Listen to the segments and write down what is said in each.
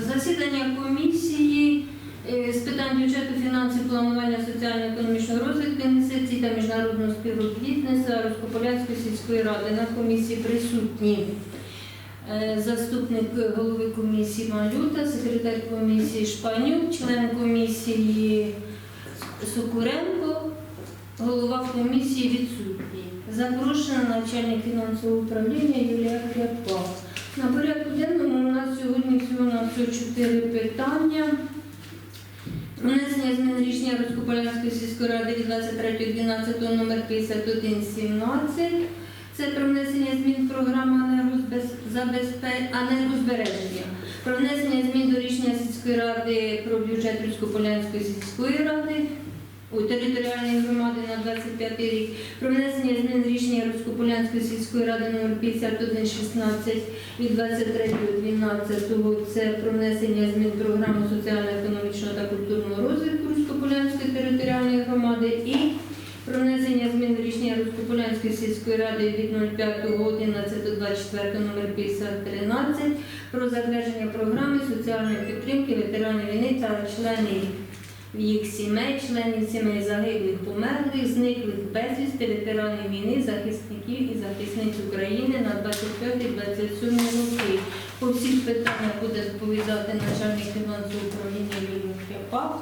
Засідання комісії е, з питань бюджету, фінансів, планування соціально-економічного розвитку інвестицій та міжнародного співробітництва Руськополянської сільської ради. На комісії присутні е, заступник голови комісії Малюта, секретар комісії Шпанюк, член комісії Сокуренко, голова комісії відсутній. Запрошена начальник фінансового управління Юлія Кряпа. На порядку денному сьогодні всього на всього чотири питання. Внесення змін рішення Розкополянської сільської ради від 23.12 номер 5117. Це про внесення змін програми енергозбереження. Про внесення змін до рішення сільської ради про бюджет Руськополянської сільської ради у територіальної громади на 25 рік. Про внесення змін рішення Руськополянської сільської ради номер 5116 від 23.12. Це про внесення змін програми соціально-економічного та культурного розвитку Руськополянської територіальної громади і про внесення змін рішення Руськополянської сільської ради від 05.11.24 номер 5013 про затвердження програми соціальної підтримки ветеранів війни та членів їх сімей, членів сімей загиблих, померлих, зниклих безвісти, ветеранів війни, захисників і захисниць України на 25-27 роки. По всіх питаннях буде доповідати начальник фінансового управління Юрій Хляпак.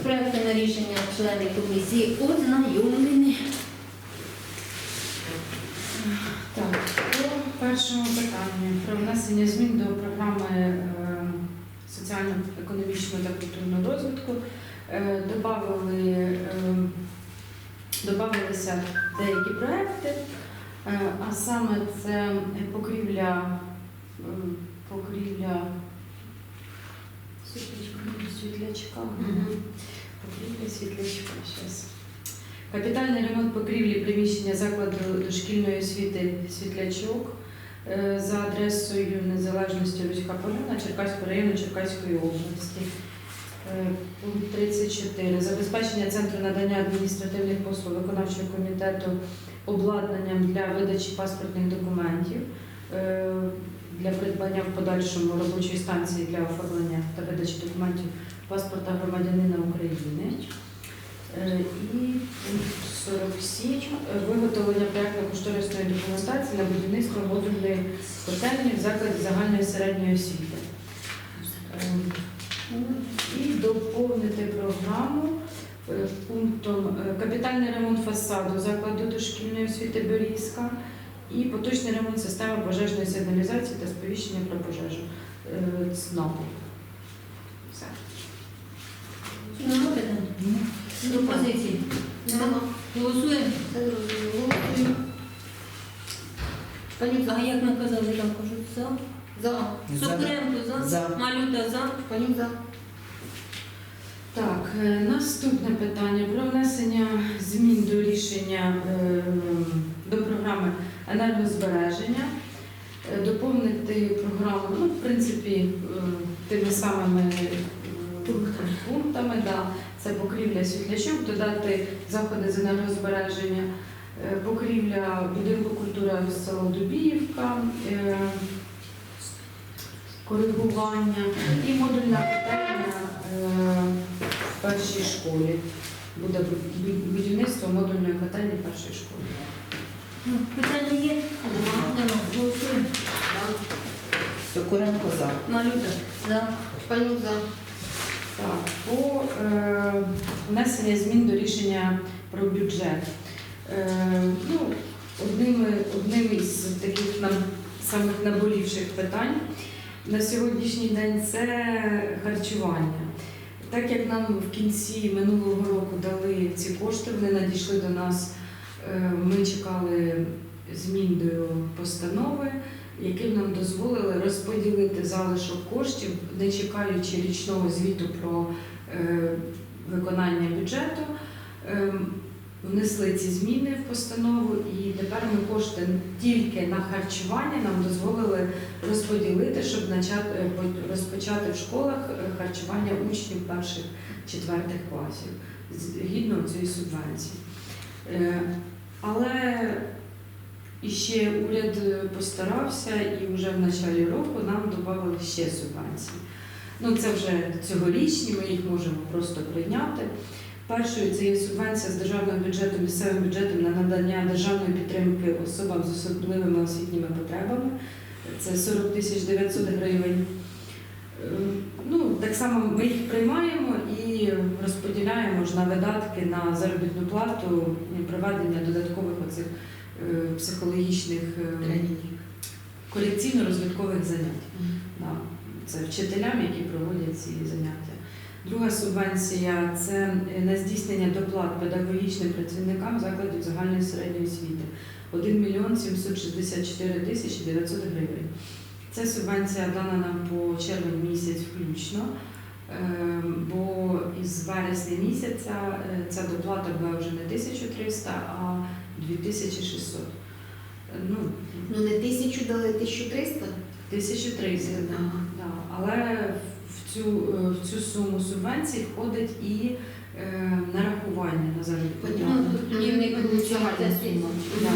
З проектами рішення члени комісії ознайомлені. Так, по першому питанню про внесення змін до програми е, соціально-економічного та культурного розвитку добавили, е, добавилися деякі проекти, е, а саме це покрівля, е, покрівля світлячка. Покрівля світлячка. Щас. Капітальний ремонт покрівлі приміщення закладу дошкільної освіти Світлячок е, за адресою Незалежності Руська Поляна Черкаського району Черкаської області. Е, Пункт 34. Забезпечення центру надання адміністративних послуг виконавчого комітету обладнанням для видачі паспортних документів е, для придбання в подальшому робочої станції для оформлення та видачі документів паспорта громадянина України. Е, І пункт 47. е, Виготовлення проєктно-кошторисної документації на будівництво модульної котельні в закладі загальної середньої освіти. Е, І доповнити програму е, пунктом е, капітальний ремонт фасаду закладу дошкільної освіти Берізка і поточний ремонт системи пожежної сигналізації та сповіщення про пожежу е, ЦНАПу. Все. Нема питань? Пропозиції? Нема. Голосуємо. Панюк А як ми казали, там кажуть за. За. Сокренко за. За. Малюта за. Панюк за. Так, е, наступне питання про внесення змін до рішення е, до програми енергозбереження. Е, Доповнити програму, ну, в принципі, тими самими пунктами, да. це покрівля світлячок, додати заходи з енергозбереження, покрівля будинку культури село Дубіївка, коригування і модульна е, в першій школі. Буде будівництво модульної котельні в першій школі. Ну, Питання є? Нема. Голосуємо. Сокуренко за. Малюта за. Панюк за. Так, по е, внесення змін до рішення про бюджет. Е, ну, одним, одним із таких нам самих наболівших питань на сьогоднішній день це харчування. Так як нам в кінці минулого року дали ці кошти, вони надійшли до нас. е, Ми чекали змін до постанови, які нам дозволили розподілити залишок коштів, не чекаючи річного звіту про е, виконання бюджету. Внесли ці зміни в постанову, і тепер ми кошти тільки на харчування нам дозволили розподілити, щоб е, по- розпочати в школах е, харчування учнів перших четвертих класів згідно цієї субвенції. Е, Але іще уряд постарався і вже в началі року нам додали ще субвенції. Ну, це вже цьогорічні, ми їх можемо просто прийняти. Першою це є субвенція з державного бюджету, місцевим бюджетом на надання державної підтримки особам з особливими освітніми потребами. Це 40 тисяч 900 гривень. Е, Ну, так само ми їх приймаємо і розподіляємо ж на видатки на заробітну плату проведення додаткових оцих е, психологічних е, корекційно-розвиткових занять. Да. Це вчителям, які проводять ці заняття. Друга субвенція це на здійснення доплат педагогічним працівникам закладів загальної середньої освіти 1 мільйон 764 тисячі 900 гривень. Це субвенція дана нам по червень місяць включно, е, бо із вересня місяця е, ця доплата була вже не 1300, а 2600. Е, Ну, Ну не тисячу дали, 1300? 1300, Ага. да. але в цю, е, в цю суму субвенцій входить і е, нарахування на заробітну Понятно. плату. Ну. Да.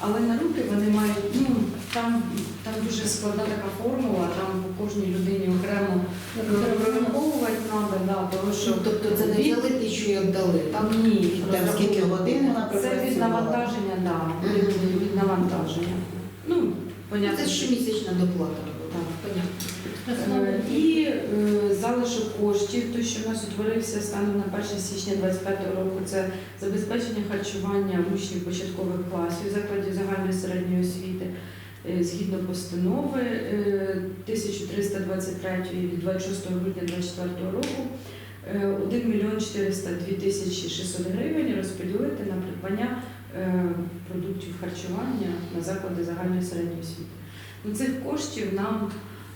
Але на руки вони мають, ну там, там дуже складна така формула, там по кожній людині окремо прораховувати треба, да, тому що тобто це не взяли тисячу і віддали, так? ні, Там скільки годин вона це від навантаження, да, від, від навантаження. Ну, понятно. Це щомісячна доплата. Так. Понятно. Е, І е, залишок коштів, той, що в нас утворився станом на 1 січня 2025 року, це забезпечення харчування учнів початкових класів закладів загальної середньої освіти е, згідно постанови е, 1323 від 26 грудня 2024 року. е, 1 мільйон 402 тисячі 600 гривень розподілити на придбання продуктів харчування на заклади загальної середньої освіти. Ну, цих коштів нам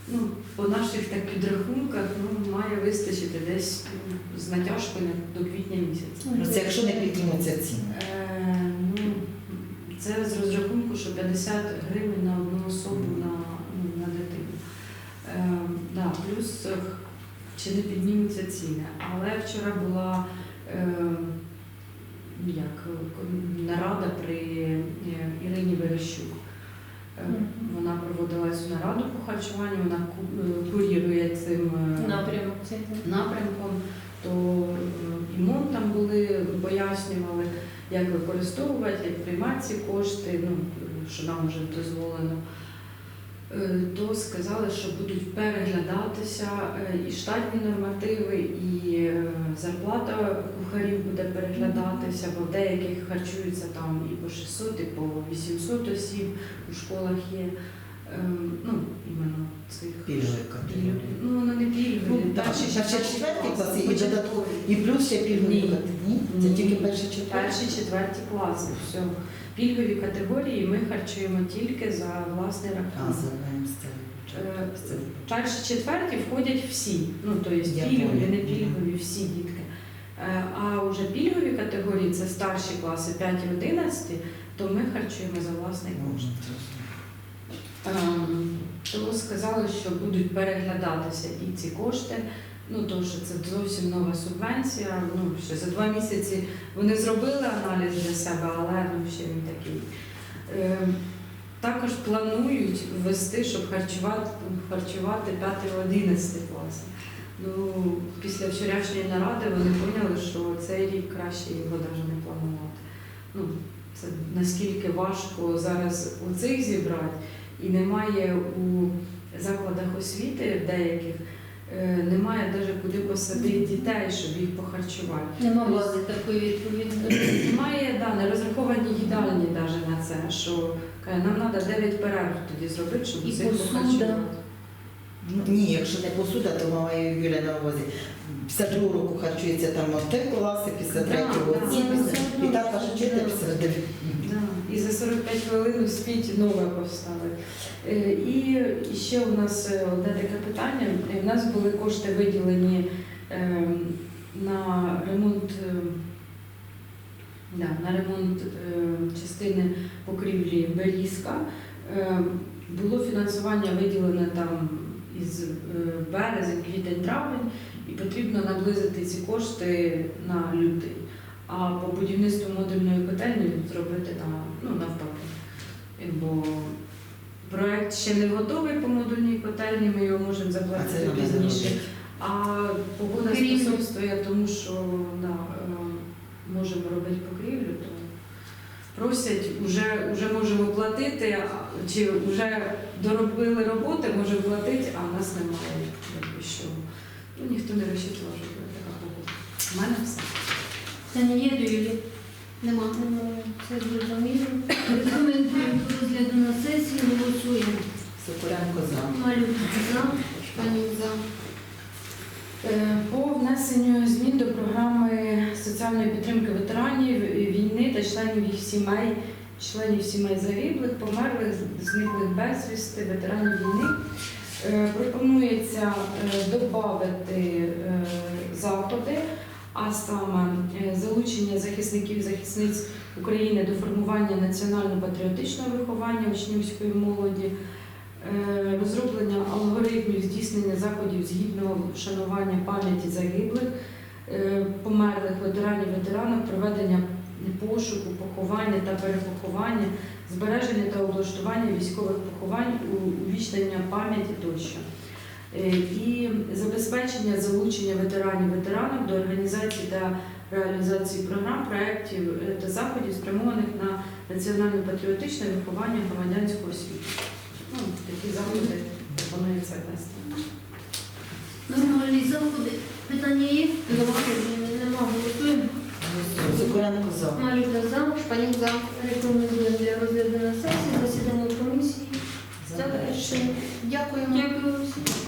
ну, по наших так підрахунках ну, має вистачити десь ну, з натяжкою до квітня місяця. Ну, Це якщо не піднімуться ціни. Е, ну, це з розрахунку, що 50 гривень на одну особу на, ну, на дитину. Е, да, плюс е, чи не піднімуться ціни. Але вчора була е, е, нарада при е, Ірині Верещук. Е, Вона проводила цю нараду по харчуванню, вона е, курірує цим напрямком, то і МОН там були, пояснювали, як використовувати, як приймати ці кошти, ну, що нам вже дозволено. Е, То сказали, що будуть переглядатися е, і штатні нормативи, і е, зарплата кухарів буде переглядатися, бо в деяких харчуються там і по 600, і по 800 осіб у школах є. Ем, Ну, іменно цих Пільгові пільг- Ну, воно не пільгові. Ну, так, перші, перші, четверті класи і додатково. І плюс ще пільгові Ні. категорії. Ні? Це Ні. тільки перші четверті. Перші, четверті класи. Все. Пільгові категорії ми харчуємо тільки за власний А, рахунок. Е. Перші, четверті входять всі. Ну, тобто Я пільгові, поняла. не пільгові, всі дітки. Е, А вже пільгові категорії це старші класи 5 і 11, то ми харчуємо за власний кошт. Можна Ем, сказали, що будуть переглядатися і ці кошти. Ну, тому що це зовсім нова субвенція. Ну, ще за два місяці вони зробили аналіз для себе, але ну, ще він такий. Ем, Також планують ввести, щоб харчувати, харчувати 5-11 класи. Ну, після вчорашньої наради вони поняли, що цей рік краще його навіть не планувати. Ну, це наскільки важко зараз у цих зібрати, і немає у закладах освіти деяких, е, немає навіть куди посадити дітей, щоб їх похарчувати. Нема бази такої відповідної. Немає да, не розраховані їдальні навіть на це, що каже, нам треба 9 перерв тоді зробити, щоб І посуда. похарчувати. Ну, Ні, якщо не посуда, то має Юля на увазі. Після другого року харчується там от три класи, після третього ну, і так одно, каже, за 45 хвилин успіть нове поставити. Е, І ще у нас е, одне таке питання. Е, У нас були кошти виділені ем, на ремонт. ем, Да, на ремонт ем, частини покрівлі Берізка. Було фінансування виділене там із е, березень, квітень, травень, і потрібно наблизити ці кошти на лютий. А по будівництву модульної котельні зробити на, ну, навпаки. Бо Проект ще не готовий по модульній котельні, ми його можемо заплатити пізніше. А погода Крім- способствує тому, що да, е, можемо робити покрівлю, то просять, вже, вже можемо платити, чи вже доробили роботи, можемо платити, а в нас немає якби що. Ну, ніхто не розчитував, що така погода. У мене все. Це не є до Юлі. Нема. Це зрозуміло. Рекомендуємо до розгляду на сесії, голосуємо. Сокоренко за. Малюк за. Шпанюк за. Е, По внесенню змін до програми соціальної підтримки ветеранів війни та членів їх сімей, членів сімей загиблих, померлих, зниклих безвісти, ветеранів війни. Е, Пропонується додати заходи, а саме залучення захисників і захисниць України до формування національно-патріотичного виховання учнівської молоді, Е, розроблення алгоритмів здійснення заходів з гідного вшанування пам'яті загиблих, е, померлих ветеранів, ветеранок, проведення пошуку, поховання та перепоховання, збереження та облаштування військових поховань, увічнення пам'яті тощо. Е, І забезпечення залучення ветеранів ветеранок до організації та реалізації програм, проєктів е, та заходів, спрямованих на національно-патріотичне виховання громадянського світу. Ну, такі заходи пропонується ввести. Нормальні заходи. Питання є? Нема. Голосуємо. За. Малюк за. Шпанюк за. Рекомендуємо для розгляду на сесії. Засідання комісії. Завершено. Дякуємо. Дякую всім.